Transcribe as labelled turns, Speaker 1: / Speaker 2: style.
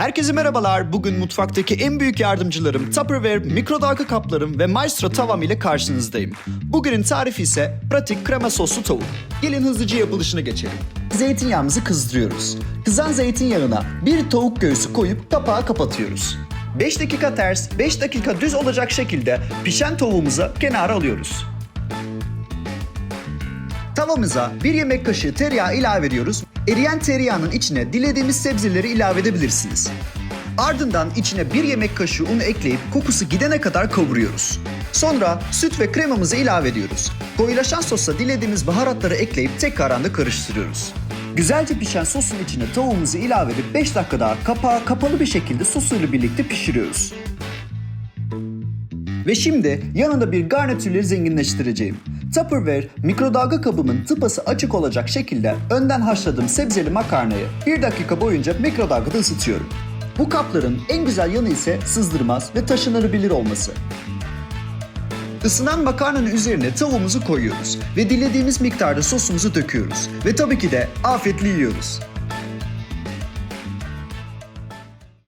Speaker 1: Herkese merhabalar. Bugün mutfaktaki en büyük yardımcılarım Tupperware, mikrodalga kaplarım ve Maestro tavam ile karşınızdayım. Bugünün tarifi ise pratik krema soslu tavuk. Gelin hızlıca yapılışına geçelim. Zeytinyağımızı kızdırıyoruz. Kızan zeytinyağına bir tavuk göğsü koyup kapağı kapatıyoruz. 5 dakika ters, 5 dakika düz olacak şekilde pişen tavuğumuzu kenara alıyoruz. Tavamıza bir yemek kaşığı tereyağı ilave ediyoruz. Eriyen tereyağının içine dilediğimiz sebzeleri ilave edebilirsiniz. Ardından içine bir yemek kaşığı unu ekleyip kokusu gidene kadar kavuruyoruz. Sonra süt ve kremamızı ilave ediyoruz. Koyulaşan sosa dilediğimiz baharatları ekleyip tekrardan da karıştırıyoruz. Güzelce pişen sosun içine tavuğumuzu ilave edip 5 dakika daha kapağı kapalı bir şekilde sosuyla birlikte pişiriyoruz. Ve şimdi yanında bir garnitürleri zenginleştireceğim. Tupperware mikrodalga kabımın tıpası açık olacak şekilde önden haşladığım sebzeli makarnayı 1 dakika boyunca mikrodalgada ısıtıyorum. Bu kapların en güzel yanı ise sızdırmaz ve taşınabilir olması. Isınan makarnanın üzerine tavuğumuzu koyuyoruz ve dilediğimiz miktarda sosumuzu döküyoruz ve tabii ki de afiyetle yiyoruz.